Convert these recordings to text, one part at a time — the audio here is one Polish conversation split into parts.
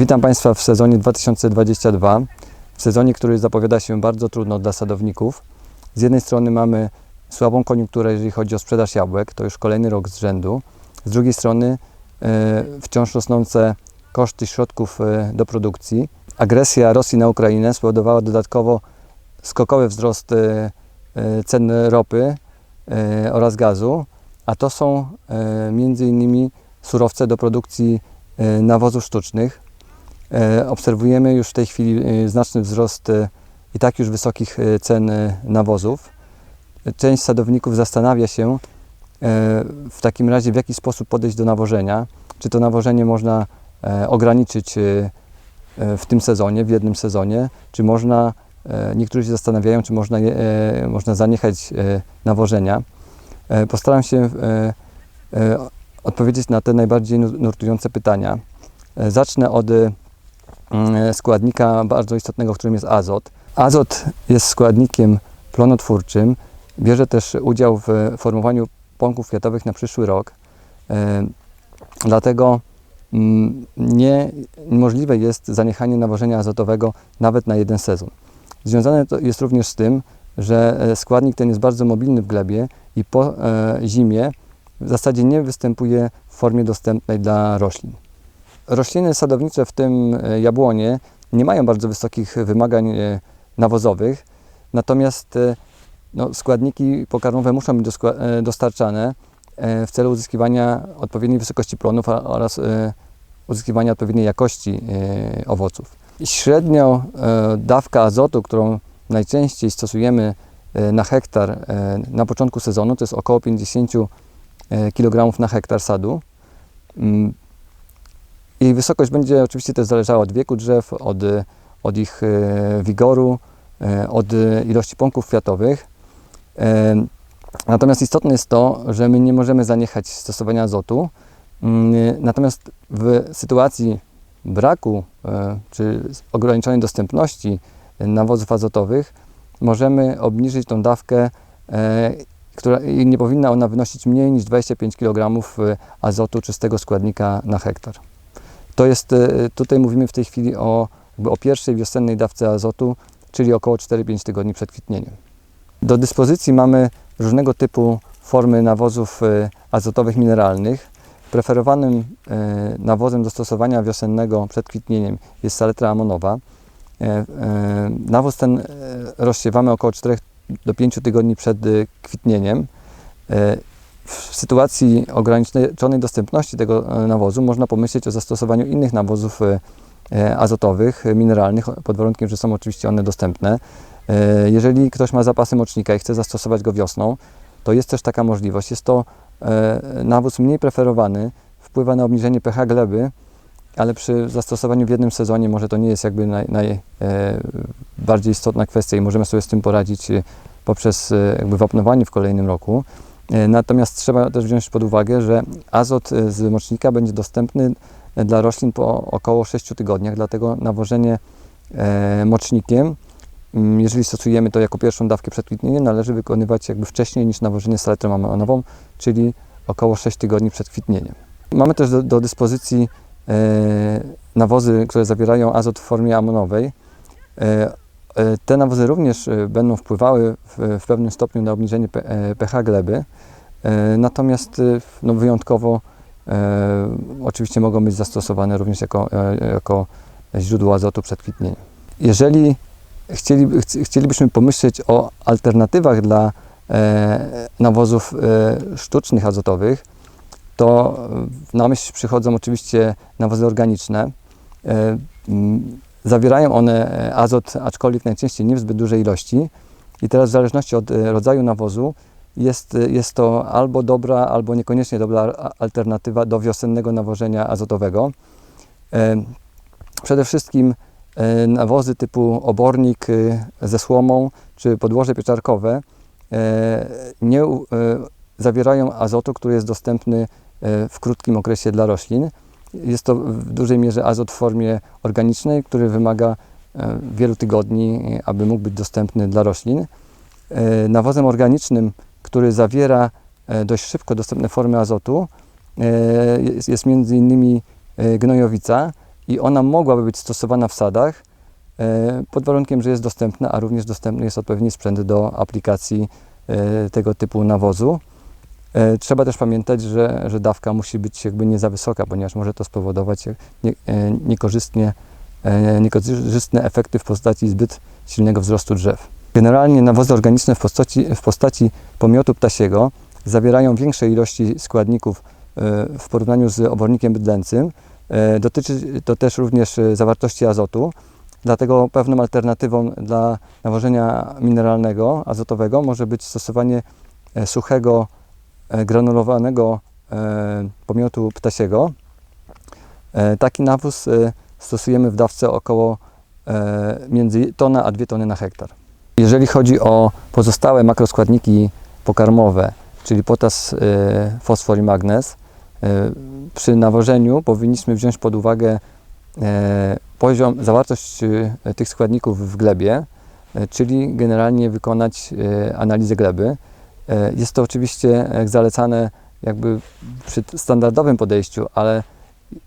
Witam Państwa w sezonie 2022. W sezonie, który zapowiada się bardzo trudno dla sadowników. Z jednej strony mamy słabą koniunkturę, jeżeli chodzi o sprzedaż jabłek, to już kolejny rok z rzędu. Z drugiej strony e, wciąż rosnące koszty środków e, do produkcji. Agresja Rosji na Ukrainę spowodowała dodatkowo skokowy wzrost e, cen ropy oraz gazu, a to są e, między innymi surowce do produkcji nawozów sztucznych. E, Obserwujemy już w tej chwili e, znaczny wzrost e, i tak już wysokich cen nawozów. Część sadowników zastanawia się w takim razie, w jaki sposób podejść do nawożenia. Czy to nawożenie można ograniczyć w tym sezonie, w jednym sezonie, czy można, niektórzy się zastanawiają, czy można, można zaniechać nawożenia. Postaram się odpowiedzieć na te najbardziej nu- nurtujące pytania. Zacznę od składnika bardzo istotnego, którym jest azot. Azot jest składnikiem plonotwórczym, bierze też udział w formowaniu pąków kwiatowych na przyszły rok. E, Dlatego mm, nie, niemożliwe jest zaniechanie nawożenia azotowego nawet na jeden sezon. Związane to jest również z tym, że e, składnik ten jest bardzo mobilny w glebie i po e, zimie w zasadzie nie występuje w formie dostępnej dla roślin. Rośliny sadownicze, w tym e, jabłonie, nie mają bardzo wysokich wymagań e, nawozowych, natomiast e, no, składniki pokarmowe muszą być dostarczane w celu uzyskiwania odpowiedniej wysokości plonów oraz uzyskiwania odpowiedniej jakości owoców. Średnio dawka azotu, którą najczęściej stosujemy na hektar na początku sezonu, to jest około 50 e, kg na hektar sadu. Jej wysokość będzie oczywiście też zależała od wieku drzew, od, od ich e, wigoru, e, od ilości pąków kwiatowych. E, Natomiast istotne jest to, że my nie możemy zaniechać stosowania azotu. Mm, Natomiast w sytuacji braku czy ograniczonej dostępności nawozów azotowych możemy obniżyć tą dawkę, która i nie powinna ona wynosić mniej niż 25 kg azotu czystego składnika na hektar. To jest, e, tutaj mówimy w tej chwili o, o pierwszej wiosennej dawce azotu, czyli około 4-5 tygodni przed kwitnieniem. Do dyspozycji mamy różnego typu formy nawozów e, azotowych mineralnych. Preferowanym e, nawozem do stosowania wiosennego przed kwitnieniem jest saletra amonowa. E, e, Nawóz ten e, rozsiewamy około 4 do 5 tygodni przed kwitnieniem. W sytuacji ograniczonej dostępności tego e, nawozu można pomyśleć o zastosowaniu innych nawozów e, e, azotowych, mineralnych, pod warunkiem, że są oczywiście one dostępne. Jeżeli ktoś ma zapasy mocznika i chce zastosować go wiosną, to jest też taka możliwość. Jest to nawóz mniej preferowany, wpływa na obniżenie pH gleby, ale przy zastosowaniu w jednym sezonie może to nie jest jakby najbardziej naj, istotna kwestia i możemy sobie z tym poradzić poprzez jakby wapnowanie w kolejnym roku. E, Natomiast trzeba też wziąć pod uwagę, że azot e, z mocznika będzie dostępny e, dla roślin po około 6 tygodniach, dlatego nawożenie mocznikiem Mm, Jeżeli stosujemy to jako pierwszą dawkę przed kwitnieniem, należy wykonywać jakby wcześniej niż nawożenie saletrą amonową, czyli około 6 tygodni przed kwitnieniem. Mamy też do, do dyspozycji nawozy, które zawierają azot w formie amonowej. E, te nawozy również e, będą wpływały w, w pewnym stopniu na obniżenie e, pH gleby, natomiast no, wyjątkowo oczywiście mogą być zastosowane również jako, jako źródło azotu przed kwitnieniem. Jeżeli chcieli, chci- chcielibyśmy pomyśleć o alternatywach dla nawozów sztucznych azotowych, to na myśl przychodzą oczywiście nawozy organiczne. Zawierają one e, azot, aczkolwiek najczęściej nie w zbyt dużej ilości. I teraz w zależności od e, rodzaju nawozu jest, e, jest to albo dobra, albo niekoniecznie dobra alternatywa do wiosennego nawożenia azotowego. Przede wszystkim nawozy typu obornik ze słomą czy podłoże pieczarkowe nie zawierają azotu, który jest dostępny w krótkim okresie dla roślin. Jest to w dużej mierze azot w formie organicznej, który wymaga e, wielu tygodni, aby mógł być dostępny dla roślin. E, Nawozem organicznym, który zawiera e, dość szybko dostępne formy azotu, jest, między innymi gnojowica i ona mogłaby być stosowana w sadach pod warunkiem, że jest dostępna, a również dostępny jest odpowiedni sprzęt do aplikacji tego typu nawozu. E, Trzeba też pamiętać, że, że dawka musi być jakby nie za wysoka, ponieważ może to spowodować nie, e, niekorzystnie, e, niekorzystne efekty w postaci zbyt silnego wzrostu drzew. Generalnie nawozy organiczne w postaci, w postaci pomiotu ptasiego zawierają większe ilości składników w porównaniu z obornikiem bydlęcym. Dotyczy to też również zawartości azotu, dlatego pewną alternatywą dla nawożenia mineralnego, azotowego może być stosowanie suchego, granulowanego e, pomiotu ptasiego. E, Taki nawóz e, stosujemy w dawce około e, między tona a 2 tony na hektar. Jeżeli chodzi o pozostałe makroskładniki pokarmowe, czyli potas, e, fosfor i magnez, e, przy nawożeniu powinniśmy wziąć pod uwagę e, poziom, zawartość e, tych składników w glebie, e, czyli generalnie wykonać e, analizę gleby. E, Jest to oczywiście e, zalecane jakby przy standardowym podejściu, ale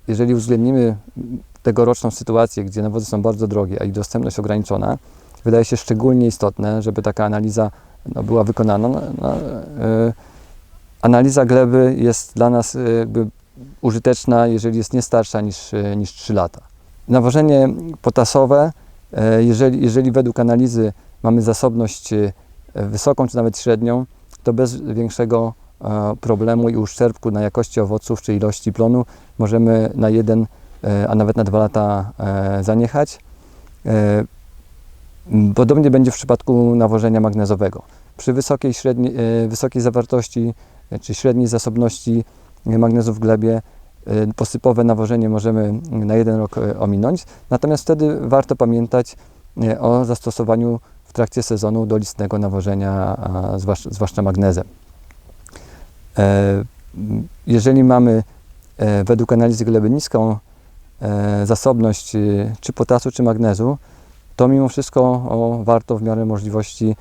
jeżeli uwzględnimy tegoroczną sytuację, gdzie nawozy są bardzo drogie, a ich dostępność ograniczona, wydaje się szczególnie istotne, żeby taka analiza no, była wykonana. No, no, e, analiza gleby jest dla nas jakby użyteczna, jeżeli jest nie starsza niż, niż 3 lata. Nawożenie potasowe, jeżeli, jeżeli według analizy mamy zasobność wysoką czy nawet średnią, to bez większego e, problemu i uszczerbku na jakości owoców czy ilości plonu możemy na jeden, e, a nawet na dwa lata e, zaniechać. Podobnie będzie w przypadku nawożenia magnezowego. Przy wysokiej, średniej, e, wysokiej zawartości czy średniej zasobności magnezu w glebie posypowe nawożenie możemy na jeden rok ominąć. Natomiast wtedy warto pamiętać o zastosowaniu w trakcie sezonu dolistnego nawożenia, a zwłaszcza, zwłaszcza magnezem. E, Jeżeli mamy e, według analizy gleby niską e, zasobność czy potasu, czy magnezu, to mimo wszystko warto w miarę możliwości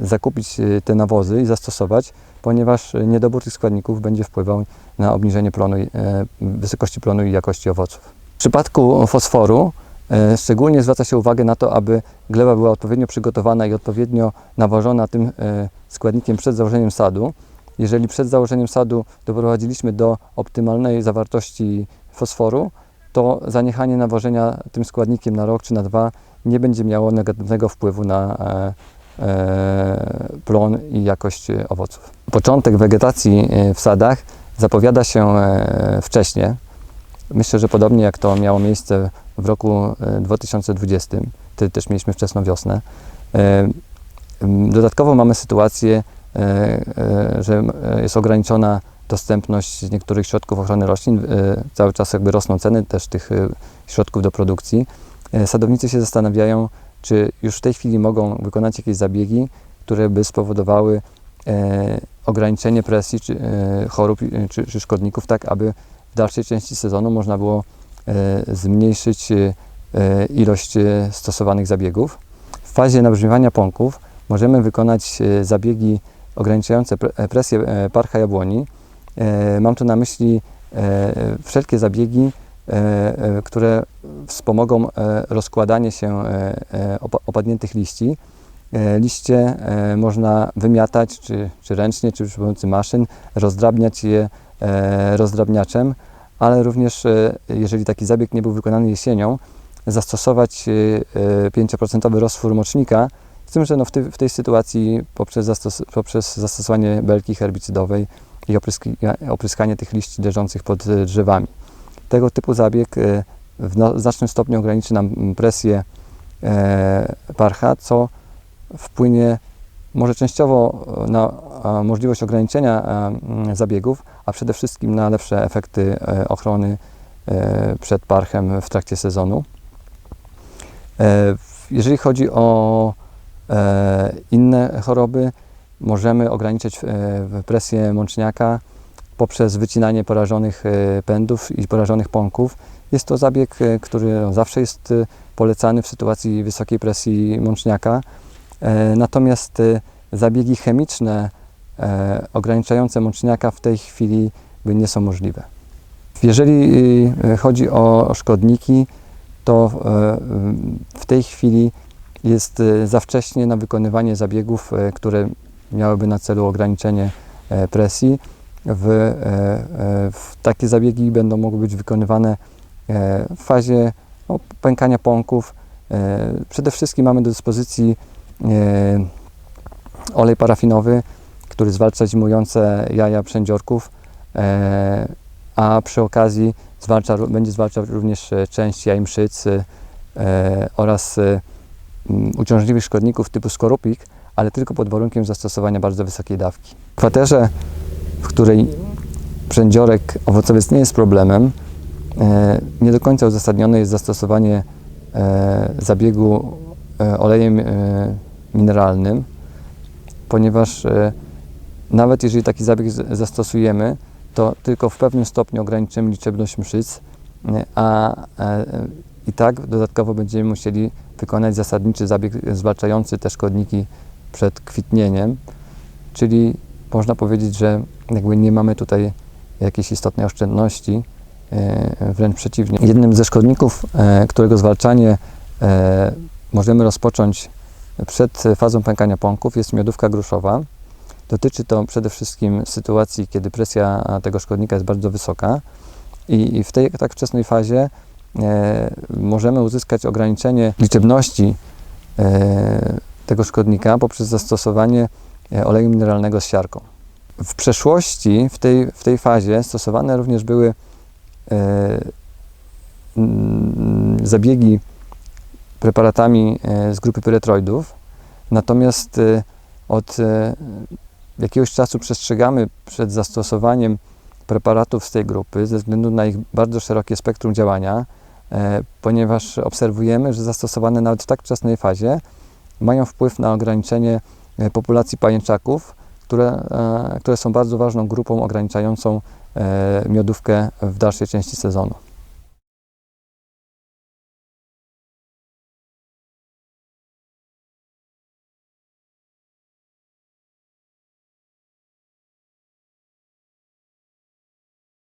zakupić te nawozy i zastosować, ponieważ niedobór tych składników będzie wpływał na obniżenie plonu, wysokości plonu i jakości owoców. W przypadku fosforu szczególnie zwraca się uwagę na to, aby gleba była odpowiednio przygotowana i odpowiednio nawożona tym e, składnikiem przed założeniem sadu. Jeżeli przed założeniem sadu doprowadziliśmy do optymalnej zawartości fosforu, to zaniechanie nawożenia tym składnikiem na rok czy na dwa nie będzie miało negatywnego wpływu na e, e, plon i jakość e, owoców. Początek wegetacji e, w sadach zapowiada się e, wcześnie. Myślę, że podobnie jak to miało miejsce w roku e, 2020, wtedy też mieliśmy wczesną wiosnę. E, Dodatkowo mamy sytuację, e, e, że e, jest ograniczona dostępność niektórych środków ochrony roślin. E, Cały czas jakby rosną ceny też tych e, środków do produkcji. E, Sadownicy się zastanawiają, czy już w tej chwili mogą wykonać jakieś zabiegi, które by spowodowały e, ograniczenie presji czy, e, chorób e, czy, czy szkodników, tak aby w dalszej części sezonu można było e, zmniejszyć e, e, ilość e, stosowanych zabiegów. W fazie nabrzmiewania pąków możemy wykonać e, zabiegi ograniczające pre- e, presję e, parcha jabłoni. E, Mam tu na myśli e, wszelkie zabiegi, e, e, które wspomogą e, rozkładanie się e, e, opa- opadniętych liści. E, Liście e, można wymiatać, czy, czy ręcznie, czy przy pomocy maszyn, rozdrabniać je e, rozdrabniaczem, ale również, e, jeżeli taki zabieg nie był wykonany jesienią, zastosować e, e, 5% roztwór mocznika, z tym, że no w, tej, w tej sytuacji poprzez, zastos poprzez zastosowanie belki herbicydowej i opryskanie tych liści leżących pod e, drzewami. Tego typu zabieg e, w no, znacznym stopniu ograniczy nam presję e, parcha, co wpłynie może częściowo e, na możliwość ograniczenia a, mm, zabiegów, a przede wszystkim na lepsze efekty e, ochrony e, przed parchem w trakcie sezonu. E, Jeżeli chodzi o e, inne choroby, możemy ograniczyć e, presję mączniaka poprzez wycinanie porażonych e, pędów i porażonych pąków. Jest to zabieg, e, który zawsze jest e, polecany w sytuacji wysokiej presji mączniaka. E, Natomiast e, zabiegi chemiczne e, ograniczające mączniaka w tej chwili nie są możliwe. Jeżeli y, chodzi o szkodniki, to e, w tej chwili jest e, za wcześnie na wykonywanie zabiegów, e, które miałyby na celu ograniczenie e, presji. W, w takie zabiegi będą mogły być wykonywane w fazie no, pękania pąków. Przede wszystkim mamy do dyspozycji olej parafinowy, który zwalcza zimujące jaja przędziorków, e, a przy okazji zwalcza, będzie zwalczał również e, część jaj mszyc e, oraz e, m, uciążliwych szkodników typu skorupik, ale tylko pod warunkiem zastosowania bardzo wysokiej dawki. W kwaterze, w której przędziorek owocowiec nie jest problemem, nie do końca uzasadnione jest zastosowanie zabiegu olejem mineralnym, ponieważ nawet jeżeli taki zabieg zastosujemy, to tylko w pewnym stopniu ograniczymy liczebność mszyc, a i tak dodatkowo będziemy musieli wykonać zasadniczy zabieg zwalczający te szkodniki przed kwitnieniem, czyli można powiedzieć, że jakby nie mamy tutaj jakiejś istotnej oszczędności, e, wręcz przeciwnie. Jednym ze szkodników, e, którego zwalczanie e, możemy rozpocząć przed fazą pękania pąków jest miodówka gruszowa. Dotyczy to przede wszystkim sytuacji, kiedy presja tego szkodnika jest bardzo wysoka i w tej tak wczesnej fazie e, możemy uzyskać ograniczenie liczebności e, tego szkodnika poprzez zastosowanie e, oleju mineralnego z siarką. W przeszłości w tej, w tej fazie stosowane również były e, zabiegi preparatami e, z grupy pyretroidów, natomiast e, od jakiegoś czasu przestrzegamy przed zastosowaniem preparatów z tej grupy ze względu na ich bardzo szerokie spektrum działania, e, ponieważ obserwujemy, że zastosowane nawet w tak wczesnej fazie mają wpływ na ograniczenie e, populacji pajęczaków, które, e, które są bardzo ważną grupą ograniczającą miodówkę w dalszej części sezonu.